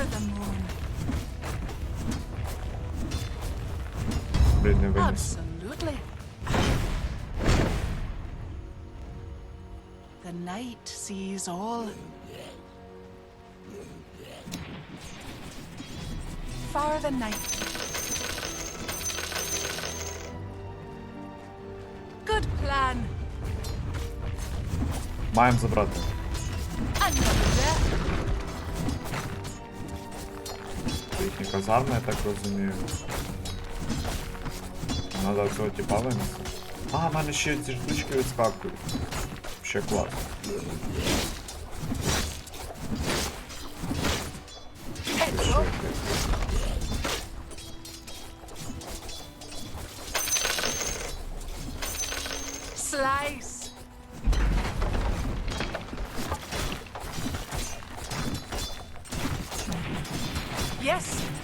Fire the moon. Блін, не виніс. Absolutely. The night sees all. Far the night. Good plan. Маємо забрати. Казарми, я так розумію. Надо цього типа винести. А, в мене ще ці штучки відскакують. Ще клас. Yes.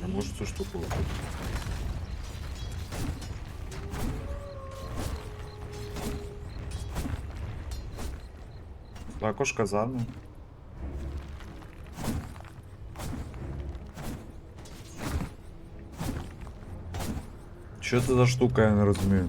Я можу цю штуку викупити. Також казарми. Що це за штука, я не розумію.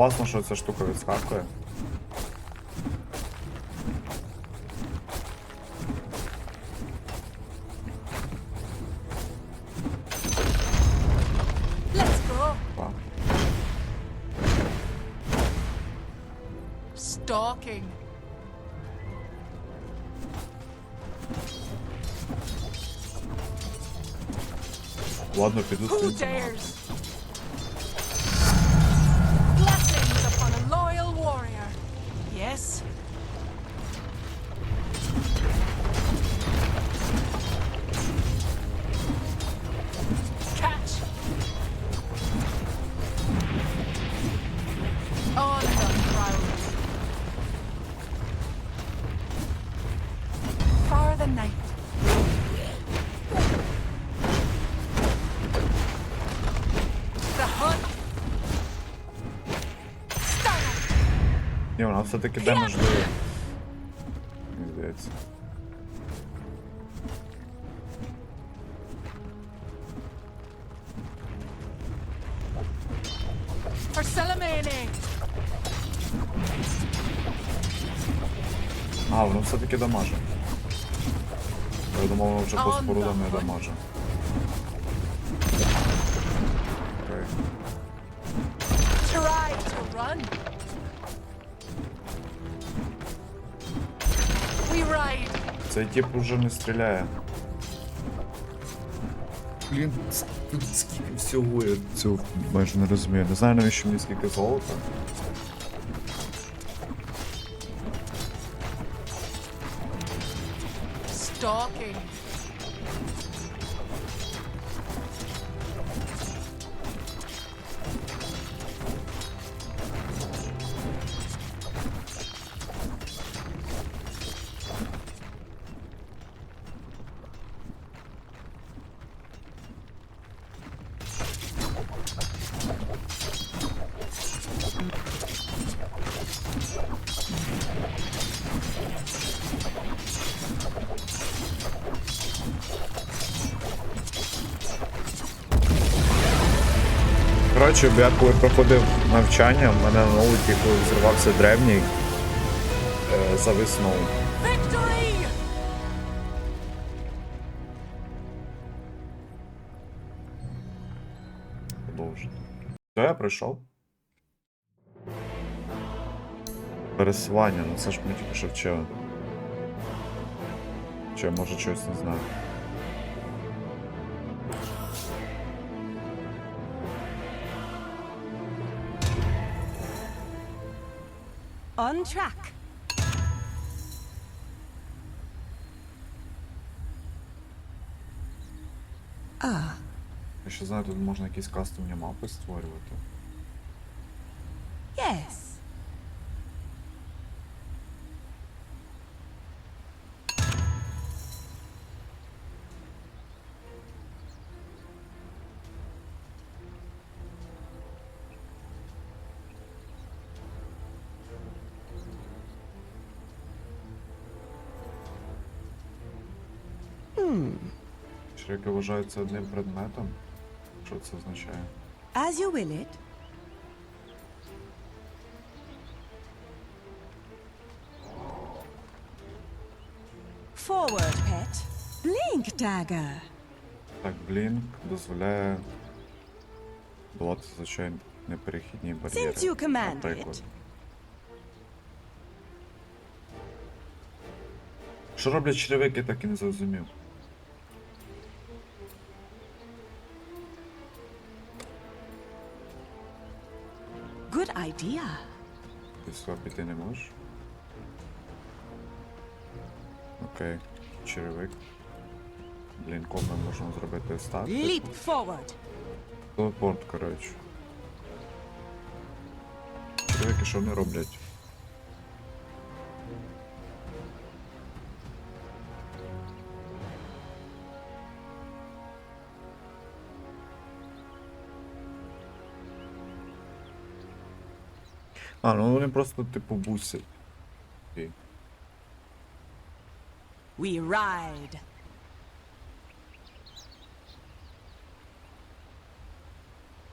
Класно, що ця штука відскакує. Stalking. Ладно, піду Who dares? Ні, вона все-таки де можливо. Мені здається. А, воно все-таки дамаже. Я думав, воно вже по спорудам не да. дамаже. Цей тип уже не стріляє. Блін, тут скільки всього я цього майже не розумію. Не знаю навіщо мені скільки золота. Коротше, я коли проходив навчання, в мене на ноуті, коли взривався древній, е, зависнув. Victory! продовжити. Все, я прийшов. Пересування, ну це ж ми тільки що вчили. Чи я може щось не знаю. On track. Ah, Я ще знаю, тут можна якісь кастомні мапи створювати. yes. Шрики вважаються одним предметом. Що це означає? As you will it. Forward, pet. Blink, dagger. Так, Blink дозволяє долати звичайно неперехідні бар'єри. Since you command it. Що роблять черевики, так і не зрозумів. Good idea. Ти піти не можеш? Окей, черевик. Блінком ми можемо зробити так. Leap forward. Телепорт, коротше. Черевики що вони роблять? А, ну вони просто типу бусять. Окей. We ride.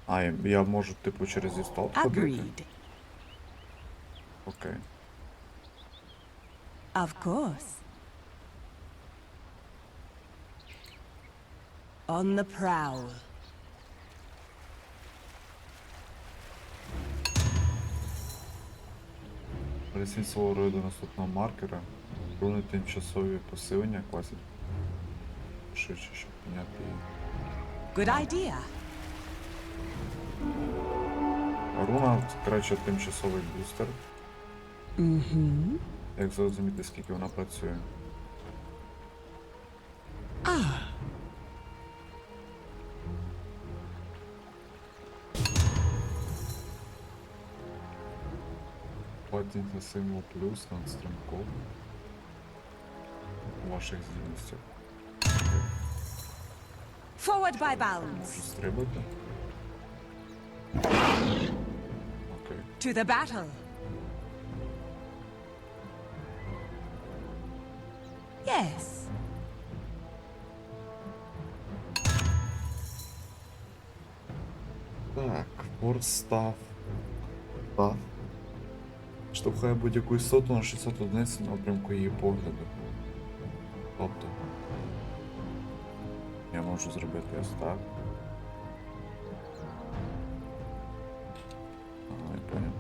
А, я, я можу типу через істот ходити? Agreed. Окей. Of course. On the prowl. Пересіть свого рою до наступного маркера. Руни тимчасові посилення класять. Швидше, щоб підняти її. Good idea. Руна, коротше, тимчасовий бустер. Mm-hmm. Як зрозуміти, скільки вона працює. Платіть на символ плюс над стримком у ваших здібностях. Forward by Можу bounds. стрибати. Окей. To the battle. Yes. Так, порт став. Так. Штовхає будь-яку істоту на 600 одиниць напрямку її погляду. Тобто. Я можу зробити ось так. Ага, я понял.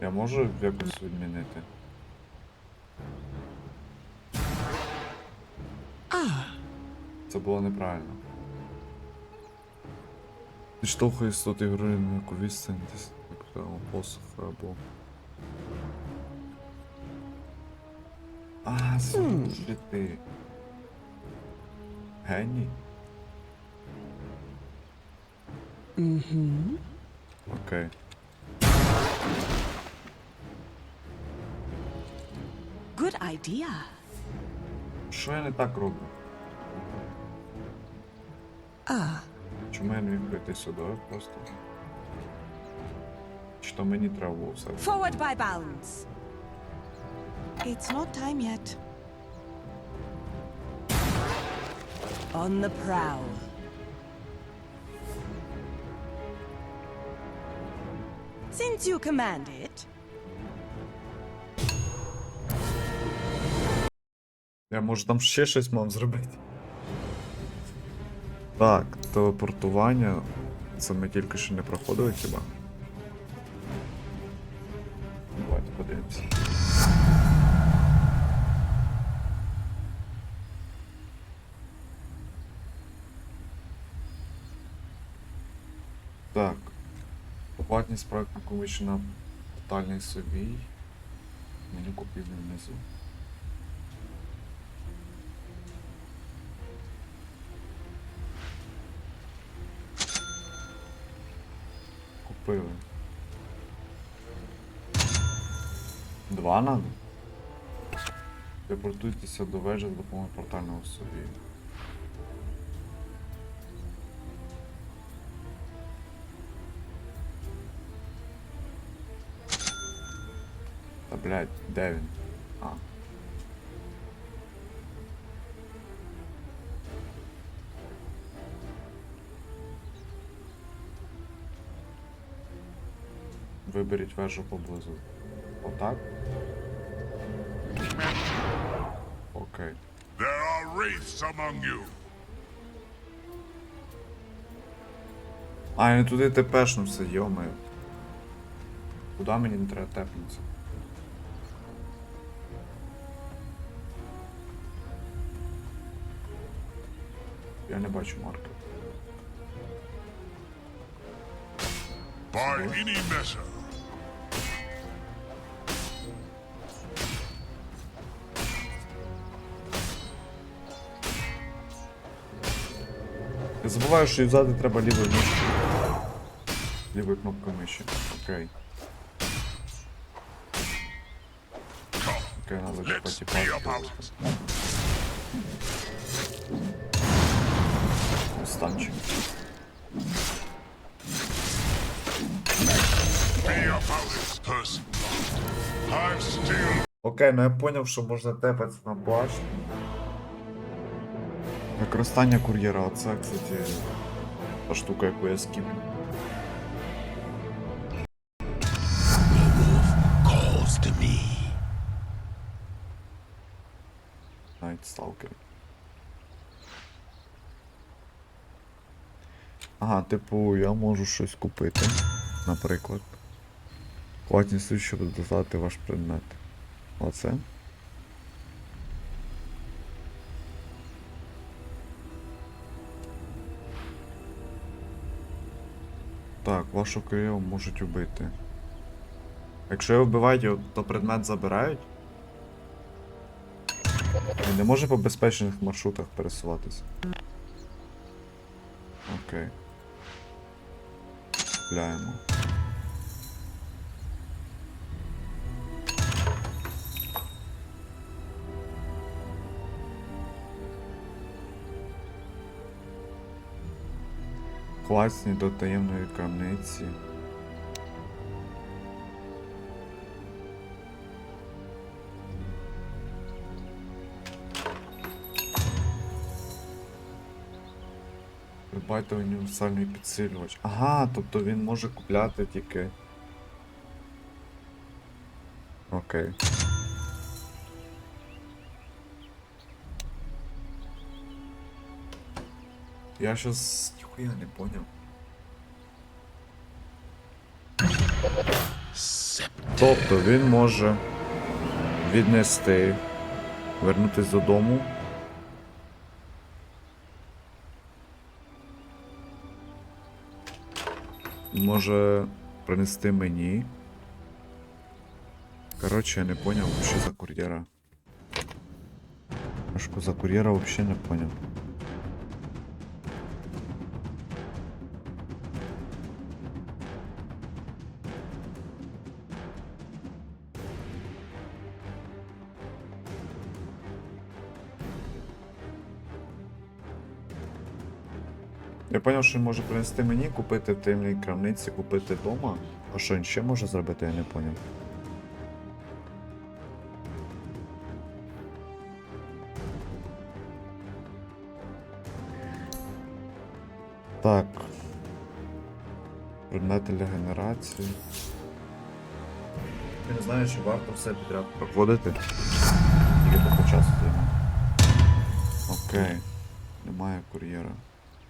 Я можу якось відмінити. Це було неправильно. Підштовхує істоти гри на яку відстань десь як прямо посуха або. А, слушай ти. Геній? Mm-hmm. Окей. Good idea. Що я не так роблю? Ah. Чому я не міг прийти сюди просто? То мені треба було все? Forward by bounds. It's not time yet. On the prowl. Since you command it, Я може там ще щось мав зробити. Так, телепортування. Це ми тільки що не проходили хіба? Подивимося. Так. Оплатність проекту комічна тотальний собій. Меню купівлі внизу. Купили. Надо? Телепортуйтеся до вежі з допомогою портального собі. Та блядь, де він? А. Виберіть вежу поблизу. Отак? Окей. There are wraiths among you. А, не туди тепешнувся, йомаю. Куди мені не треба тепнутися? Я не бачу марки. By any measure. Я забуваю, що юзати треба лівою мишкою. Лівою кнопкою миші. Окей. Окей, надо about it. Станчик. Окей, ну я поняв, що можна тепатися на плащ. Використання кур'єра, оце, кстати, та штука, яку я me. Навіть сталкер. Ага, типу, я можу щось купити, наприклад. Платність, щоб додати ваш предмет. Оце. Так, вашу королеву можуть убити. Якщо його вбивають, то предмет забирають. Він не може по безпечних маршрутах пересуватися. Окей. Купляємо. Класні до таємної крамниці. Придбайте універсальний підсилювач. Ага, тобто він може купляти тільки. Окей. Я щас ніхуя не поняв. Тобто він може віднести, вернутися додому. Може принести мені. Короче, я не понял, що за кур'єра. Ашку за кур'єра вообще не понял. Я поняв, що він може принести мені, купити в темній крамниці, купити вдома. А що він ще може зробити, я не поняв. Так. Предмети для генерації. Я не знаю, чи варто все підряд проходити. Тільки по часу займає. Окей. Немає кур'єра.